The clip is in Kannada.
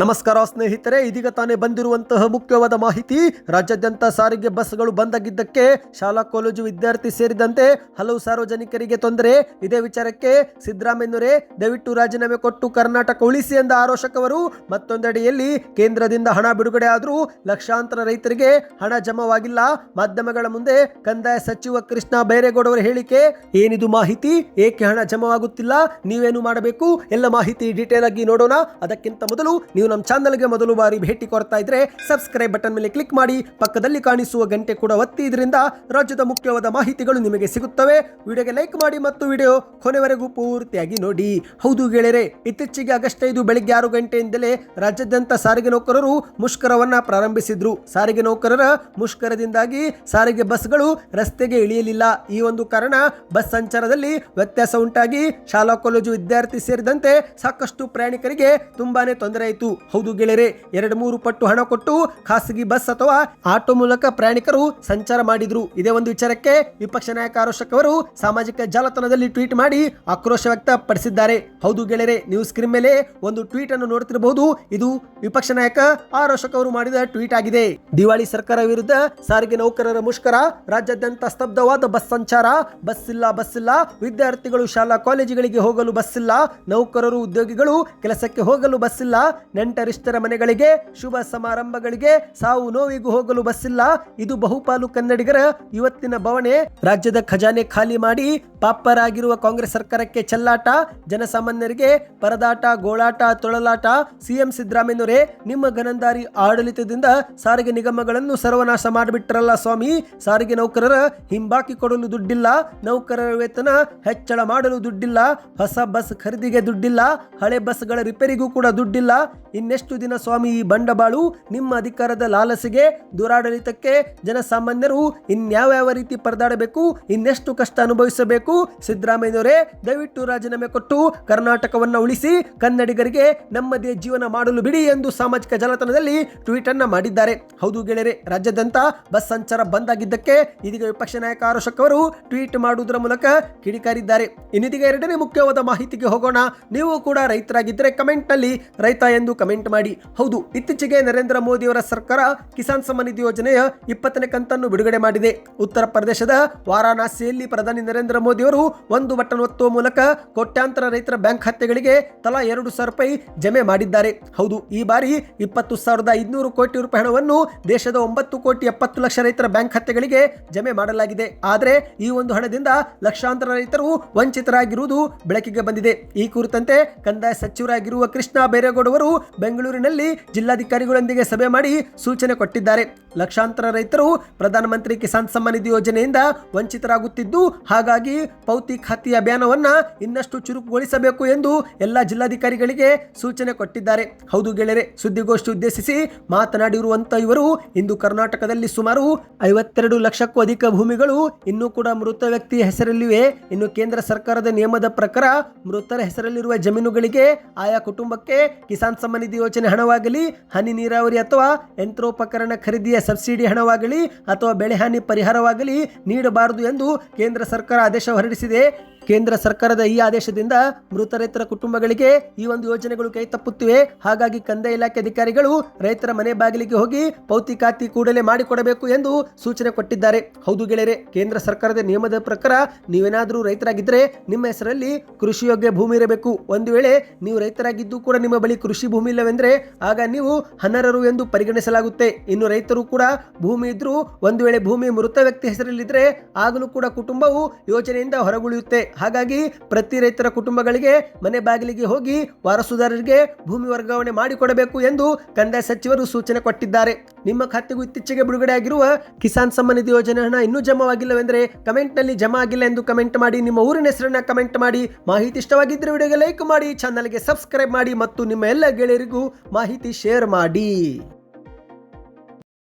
ನಮಸ್ಕಾರ ಸ್ನೇಹಿತರೆ, ಇದೀಗ ತಾನೇ ಬಂದಿರುವಂತಹ ಮುಖ್ಯವಾದ ಮಾಹಿತಿ. ರಾಜ್ಯಾದ್ಯಂತ ಸಾರಿಗೆ ಬಸ್ಗಳು ಬಂದಾಗಿದ್ದಕ್ಕೆ ಶಾಲಾ, ಕಾಲೇಜು ವಿದ್ಯಾರ್ಥಿ ಸೇರಿದಂತೆ ಹಲವು ಸಾರ್ವಜನಿಕರಿಗೆ ತೊಂದರೆ. ಇದೇ ವಿಚಾರಕ್ಕೆ ಸಿದ್ದರಾಮಯ್ಯನವರೇ ದಯವಿಟ್ಟು ರಾಜೀನಾಮೆ ಕೊಟ್ಟು ಕರ್ನಾಟಕ ಉಳಿಸಿ ಎಂದ ಆರೋಷಕವರು ಮತ್ತೊಂದೆಡೆಯಲ್ಲಿ ಕೇಂದ್ರದಿಂದ ಹಣ ಬಿಡುಗಡೆ ಆದರೂ ಲಕ್ಷಾಂತರ ರೈತರಿಗೆ ಹಣ ಜಮವಾಗಿಲ್ಲ. ಮಾಧ್ಯಮಗಳ ಮುಂದೆ ಕಂದಾಯ ಸಚಿವ ಕೃಷ್ಣ ಬೈರೇಗೌಡವರ ಹೇಳಿಕೆ, ಏನಿದು ಮಾಹಿತಿ? ಏಕೆ ಹಣ ಜಮವಾಗುತ್ತಿಲ್ಲ? ನೀವೇನು ಮಾಡಬೇಕು? ಎಲ್ಲ ಮಾಹಿತಿ ಡೀಟೇಲ್ ಆಗಿ ನೋಡೋಣ. ಅದಕ್ಕಿಂತ ಮೊದಲು ನಮ್ಮ ಚಾನಲ್ಗೆ ಮೊದಲು ಬಾರಿ ಭೇಟಿ ಕೊಡ್ತಾ ಇದ್ರೆ ಸಬ್ಸ್ಕ್ರೈಬ್ ಬಟನ್ ಮೇಲೆ ಕ್ಲಿಕ್ ಮಾಡಿ, ಪಕ್ಕದಲ್ಲಿ ಕಾಣಿಸುವ ಗಂಟೆ ಕೂಡ ಒತ್ತಿ ಇದರಿಂದ ರಾಜ್ಯದ ಮುಖ್ಯವಾದ ಮಾಹಿತಿಗಳು ನಿಮಗೆ ಸಿಗುತ್ತವೆ. ವಿಡಿಯೋಗೆ ಲೈಕ್ ಮಾಡಿ ಮತ್ತು ವಿಡಿಯೋ ಕೊನೆವರೆಗೂ ಪೂರ್ತಿಯಾಗಿ ನೋಡಿ. ಹೌದು ಗೆಳೆಯರೆ, ಇತ್ತೀಚೆಗೆ ಆಗಸ್ಟ್ ಐದು ಬೆಳಿಗ್ಗೆ ಆರು ಗಂಟೆಯಿಂದಲೇ ರಾಜ್ಯಾದ್ಯಂತ ಸಾರಿಗೆ ನೌಕರರು ಮುಷ್ಕರವನ್ನ ಪ್ರಾರಂಭಿಸಿದ್ರು. ಸಾರಿಗೆ ನೌಕರರ ಮುಷ್ಕರದಿಂದಾಗಿ ಸಾರಿಗೆ ಬಸ್ಗಳು ರಸ್ತೆಗೆ ಇಳಿಯಲಿಲ್ಲ. ಈ ಒಂದು ಕಾರಣ ಬಸ್ ಸಂಚಾರದಲ್ಲಿ ವ್ಯತ್ಯಾಸ ಉಂಟಾಗಿ ಶಾಲಾ, ಕಾಲೇಜು ವಿದ್ಯಾರ್ಥಿ ಸೇರಿದಂತೆ ಸಾಕಷ್ಟು ಪ್ರಯಾಣಿಕರಿಗೆ ತುಂಬಾನೇ ತೊಂದರೆ ಆಯಿತು. ಹೌದು ಗೆಳೆಯರೆ, ಎರಡು ಮೂರು ಪಟ್ಟು ಹಣ ಕೊಟ್ಟು ಖಾಸಗಿ ಬಸ್ ಅಥವಾ ಆಟೋ ಮೂಲಕ ಪ್ರಯಾಣಿಕರು ಸಂಚಾರ ಮಾಡಿದ್ರು. ಇದೇ ಒಂದು ವಿಚಾರಕ್ಕೆ ವಿಪಕ್ಷ ನಾಯಕ ಆರೋಷಕ್ ಅವರು ಸಾಮಾಜಿಕ ಜಾಲತಾಣದಲ್ಲಿ ಟ್ವೀಟ್ ಮಾಡಿ ಆಕ್ರೋಶ ವ್ಯಕ್ತಪಡಿಸಿದ್ದಾರೆ. ಹೌದು ಗೆಳೆಯರೆ, ನೀವು ಸ್ಕ್ರೀನ್ ಮೇಲೆ ಒಂದು ಟ್ವೀಟ್ ಅನ್ನು ನೋಡ್ತಿರಬಹುದು ಇದು ವಿಪಕ್ಷ ನಾಯಕ ಆರೋಷಕ್ ಅವರು ಮಾಡಿದ ಟ್ವೀಟ್ ಆಗಿದೆ. ದಿವಾಳಿ ಸರ್ಕಾರ ವಿರುದ್ಧ ಸಾರಿಗೆ ನೌಕರರ ಮುಷ್ಕರ, ರಾಜ್ಯಾದ್ಯಂತ ಸ್ತಬ್ಧವಾದ ಬಸ್ ಸಂಚಾರ, ಬಸ್ ಇಲ್ಲ ಬಸ್ ಇಲ್ಲ, ವಿದ್ಯಾರ್ಥಿಗಳು ಶಾಲಾ ಕಾಲೇಜುಗಳಿಗೆ ಹೋಗಲು ಬಸ್ ಇಲ್ಲ, ನೌಕರರು, ಉದ್ಯೋಗಿಗಳು ಕೆಲಸಕ್ಕೆ ಹೋಗಲು ಬಸ್ ಇಲ್ಲ ನೆಂಟರಿಷ್ಟರ ಮನೆಗಳಿಗೆ, ಶುಭ ಸಮಾರಂಭಗಳಿಗೆ ಸಾವು ನೋವಿಗೂ ಹೋಗಲು ಬಸ್ ಇಲ್ಲ ಇದು ಬಹುಪಾಲು ಕನ್ನಡಿಗರ ಇವತ್ತಿನ ಬವಣೆ. ರಾಜ್ಯದ ಖಜಾನೆ ಖಾಲಿ ಮಾಡಿ ಪಾಪರಾಗಿರುವ ಕಾಂಗ್ರೆಸ್ ಸರ್ಕಾರಕ್ಕೆ ಚೆಲ್ಲಾಟ, ಜನಸಾಮಾನ್ಯರಿಗೆ ಪರದಾಟ, ಗೋಳಾಟ, ತೊಳಲಾಟ. ಸಿಎಂ ಸಿದ್ದರಾಮಯ್ಯನವರೇ, ನಿಮ್ಮ ಗನಂದಾರಿ ಆಡಳಿತದಿಂದ ಸಾರಿಗೆ ನಿಗಮಗಳನ್ನು ಸರ್ವನಾಶ ಮಾಡಿಬಿಟ್ರಲ್ಲ ಸ್ವಾಮಿ. ಸಾರಿಗೆ ನೌಕರರ ಹಿಂಬಾಕಿ ಕೊಡಲು ದುಡ್ಡಿಲ್ಲ, ನೌಕರರ ವೇತನ ಹೆಚ್ಚಳ ಮಾಡಲು ದುಡ್ಡಿಲ್ಲ, ಹೊಸ ಬಸ್ ಖರೀದಿಗೆ ದುಡ್ಡಿಲ್ಲ, ಹಳೆ ಬಸ್ಗಳ ರಿಪೇರಿಗೂ ಕೂಡ ದುಡ್ಡಿಲ್ಲ. ಇನ್ನೆಷ್ಟು ದಿನ ಸ್ವಾಮಿ ಈ ಬಂಡವಾಳು ನಿಮ್ಮ ಅಧಿಕಾರದ ಲಾಲಸೆಗೆ ದುರಾಡಳಿತಕ್ಕೆ ಜನಸಾಮಾನ್ಯರು ಇನ್ಯಾವ್ಯಾವ ರೀತಿ ಪರದಾಡಬೇಕು, ಇನ್ನೆಷ್ಟು ಕಷ್ಟ ಅನುಭವಿಸಬೇಕು? ಸಿದ್ದರಾಮಯ್ಯವರೇ ದಯವಿಟ್ಟು ರಾಜೀನಾಮೆ ಕೊಟ್ಟು ಕರ್ನಾಟಕವನ್ನು ಉಳಿಸಿ, ಕನ್ನಡಿಗರಿಗೆ ನಮ್ಮದೇ ಜೀವನ ಮಾಡಲು ಬಿಡಿ ಎಂದು ಸಾಮಾಜಿಕ ಜಾಲತಾಣದಲ್ಲಿ ಟ್ವೀಟ್ ಅನ್ನ ಮಾಡಿದ್ದಾರೆ. ಹೌದು ಗೆಳೆಯರೆ, ರಾಜ್ಯಾದ್ಯಂತ ಬಸ್ ಸಂಚಾರ ಬಂದ್ ಆಗಿದ್ದಕ್ಕೆ ಇದೀಗ ವಿಪಕ್ಷ ನಾಯಕ ಆರೋಷಕ್ ಅವರು ಟ್ವೀಟ್ ಮಾಡುವುದರ ಮೂಲಕ ಕಿಡಿಕಾರಿದ್ದಾರೆ. ಇನ್ನಿದೀಗ ಎರಡನೇ ಮುಖ್ಯವಾದ ಮಾಹಿತಿಗೆ ಹೋಗೋಣ. ನೀವು ಕೂಡ ರೈತರಾಗಿದ್ದರೆ ಕಮೆಂಟ್ನಲ್ಲಿ ರೈತ ಎಂದು ಕಮೆಂಟ್ ಮಾಡಿ. ಹೌದು, ಇತ್ತೀಚೆಗೆ ನರೇಂದ್ರ ಮೋದಿ ಅವರ ಸರ್ಕಾರ ಕಿಸಾನ್ ಸಮ್ಮಾನ್ ನಿಧಿ ಯೋಜನೆಯ ಇಪ್ಪತ್ತನೇ ಕಂತನ್ನು ಬಿಡುಗಡೆ ಮಾಡಿದೆ. ಉತ್ತರ ಪ್ರದೇಶದ ವಾರಾಣಸಿಯಲ್ಲಿ ಪ್ರಧಾನಿ ನರೇಂದ್ರ ಮೋದಿ ಅವರು ಒಂದು ಬಟನ್ ಒತ್ತುವ ಮೂಲಕ ಕೋಟ್ಯಾಂತರ ರೈತರ ಬ್ಯಾಂಕ್ ಖಾತೆಗಳಿಗೆ ತಲಾ ಎರಡು ಸಾವಿರ ರೂಪಾಯಿ ಜಮೆ ಮಾಡಿದ್ದಾರೆ. ಹೌದು, ಈ ಬಾರಿ ಇಪ್ಪತ್ತು ಸಾವಿರದ ಐದುನೂರು ಕೋಟಿ ರೂಪಾಯಿ ಹಣವನ್ನು ದೇಶದ ಒಂಬತ್ತು ಕೋಟಿ ಎಪ್ಪತ್ತು ಲಕ್ಷ ರೈತರ ಬ್ಯಾಂಕ್ ಖಾತೆಗಳಿಗೆ ಜಮೆ ಮಾಡಲಾಗಿದೆ. ಆದರೆ, ಈ ಒಂದು ಹಣದಿಂದ ಲಕ್ಷಾಂತರ ರೈತರು ವಂಚಿತರಾಗಿರುವುದು ಬೆಳಕಿಗೆ ಬಂದಿದೆ. ಈ ಕುರಿತಂತೆ ಕಂದಾಯ ಸಚಿವರಾಗಿರುವ ಕೃಷ್ಣ ಬೈರೇಗೌಡ ಅವರು ಬೆಂಗಳೂರಿನಲ್ಲಿ ಜಿಲ್ಲಾಧಿಕಾರಿಗಳೊಂದಿಗೆ ಸಭೆ ಮಾಡಿ ಸೂಚನೆ ಕೊಟ್ಟಿದ್ದಾರೆ. ಲಕ್ಷಾಂತರ ರೈತರು ಪ್ರಧಾನಮಂತ್ರಿ ಕಿಸಾನ್ ಸಮ್ಮಾನ್ ನಿಧಿ ಯೋಜನೆಯಿಂದ ವಂಚಿತರಾಗುತ್ತಿದ್ದು, ಹಾಗಾಗಿ ಪೌತಿ ಖಾತಿ ಅಭಿಯಾನವನ್ನು ಇನ್ನಷ್ಟು ಚುರುಕುಗೊಳಿಸಬೇಕು ಎಂದು ಎಲ್ಲ ಜಿಲ್ಲಾಧಿಕಾರಿಗಳಿಗೆ ಸೂಚನೆ ಕೊಟ್ಟಿದ್ದಾರೆ. ಹೌದು ಗೆಳೆಯರೆ, ಸುದ್ದಿಗೋಷ್ಠಿ ಉದ್ದೇಶಿಸಿ ಮಾತನಾಡಿರುವಂತ ಇವರು, ಇಂದು ಕರ್ನಾಟಕದಲ್ಲಿ ಸುಮಾರು ಐವತ್ತೆರಡು ಲಕ್ಷಕ್ಕೂ ಅಧಿಕ ಭೂಮಿಗಳು, ಇನ್ನೂ ಕೂಡ ಮೃತ ವ್ಯಕ್ತಿಯ ಹೆಸರಲ್ಲಿವೆ. ಇನ್ನು ಕೇಂದ್ರ ಸರ್ಕಾರದ ನಿಯಮದ ಪ್ರಕಾರ ಮೃತರ ಹೆಸರಲ್ಲಿರುವ ಜಮೀನುಗಳಿಗೆ ಆಯಾ ಕುಟುಂಬಕ್ಕೆ ಕಿಸಾನ್ ಸಮ್ಮಾನ್ ನಿಧಿ ಯೋಜನೆ ಹಣವಾಗಲಿ, ಹನಿ ನೀರಾವರಿ ಅಥವಾ ಯಂತ್ರೋಪಕರಣ ಖರೀದಿಯ ಸಬ್ಸಿಡಿ ಹಣವಾಗಲಿ ಅಥವಾ ಬೆಳೆಹಾನಿ ಪರಿಹಾರವಾಗಲಿ ನೀಡಬಾರದು ಎಂದು ಕೇಂದ್ರ ಸರ್ಕಾರ ಆದೇಶ ಹೊರಡಿಸಿದೆ. ಕೇಂದ್ರ ಸರ್ಕಾರದ ಈ ಆದೇಶದಿಂದ ಮೃತ ರೈತರ ಕುಟುಂಬಗಳಿಗೆ ಈ ಒಂದು ಯೋಜನೆಗಳು ಕೈ ತಪ್ಪುತ್ತಿವೆ. ಹಾಗಾಗಿ ಕಂದಾಯ ಇಲಾಖೆ ಅಧಿಕಾರಿಗಳು ರೈತರ ಮನೆ ಬಾಗಿಲಿಗೆ ಹೋಗಿ ಪೌತಿ ಖಾತಿ ಕೂಡಲೇ ಮಾಡಿಕೊಡಬೇಕು ಎಂದು ಸೂಚನೆ ಕೊಟ್ಟಿದ್ದಾರೆ. ಹೌದು ಗೆಳೆಯರೆ, ಕೇಂದ್ರ ಸರ್ಕಾರದ ನಿಯಮದ ಪ್ರಕಾರ ನೀವೇನಾದರೂ ರೈತರಾಗಿದ್ದರೆ ನಿಮ್ಮ ಹೆಸರಲ್ಲಿ ಕೃಷಿ ಯೋಗ್ಯ ಭೂಮಿ ಇರಬೇಕು. ಒಂದು ವೇಳೆ ನೀವು ರೈತರಾಗಿದ್ದು ಕೂಡ ನಿಮ್ಮ ಬಳಿ ಕೃಷಿ ಭೂಮಿ ಇಲ್ಲವೆಂದರೆ ಆಗ ನೀವು ಅನರ್ಹರು ಎಂದು ಪರಿಗಣಿಸಲಾಗುತ್ತೆ. ಇನ್ನು ರೈತರು ಕೂಡ ಭೂಮಿ ಇದ್ರೂ ಒಂದು ವೇಳೆ ಭೂಮಿ ಮೃತ ವ್ಯಕ್ತಿ ಹೆಸರಲ್ಲಿದ್ದರೆ ಆಗಲೂ ಕೂಡ ಕುಟುಂಬವು ಯೋಜನೆಯಿಂದ ಹೊರಗುಳಿಯುತ್ತೆ. ಹಾಗಾಗಿ ಪ್ರತಿ ರೈತರ ಕುಟುಂಬಗಳಿಗೆ ಮನೆ ಬಾಗಿಲಿಗೆ ಹೋಗಿ ವಾರಸುದಾರರಿಗೆ ಭೂಮಿ ವರ್ಗಾವಣೆ ಮಾಡಿಕೊಡಬೇಕು ಎಂದು ಕಂದಾಯ ಸಚಿವರು ಸೂಚನೆ ಕೊಟ್ಟಿದ್ದಾರೆ. ನಿಮ್ಮ ಖಾತೆಗೂ ಇತ್ತೀಚೆಗೆ ಬಿಡುಗಡೆ ಆಗಿರುವ ಕಿಸಾನ್ ಸಮ್ಮಾನ್ ನಿಧಿ ಯೋಜನೆ ಹಣ ಇನ್ನೂ ಜಮಾವಾಗಿಲ್ಲವೆಂದರೆ ಕಮೆಂಟ್ನಲ್ಲಿ ಜಮಾ ಆಗಿಲ್ಲ ಎಂದು ಕಮೆಂಟ್ ಮಾಡಿ, ನಿಮ್ಮ ಊರಿನ ಹೆಸರನ್ನ ಕಮೆಂಟ್ ಮಾಡಿ, ಮಾಹಿತಿ ಇಷ್ಟವಾಗಿದ್ದರೆ ವಿಡಿಯೋಗೆ ಲೈಕ್ ಮಾಡಿ, ಚಾನಲ್ಗೆ ಸಬ್ಸ್ಕ್ರೈಬ್ ಮಾಡಿ ಮತ್ತು ನಿಮ್ಮ ಎಲ್ಲ ಗೆಳೆಯರಿಗೂ ಮಾಹಿತಿ ಶೇರ್ ಮಾಡಿ.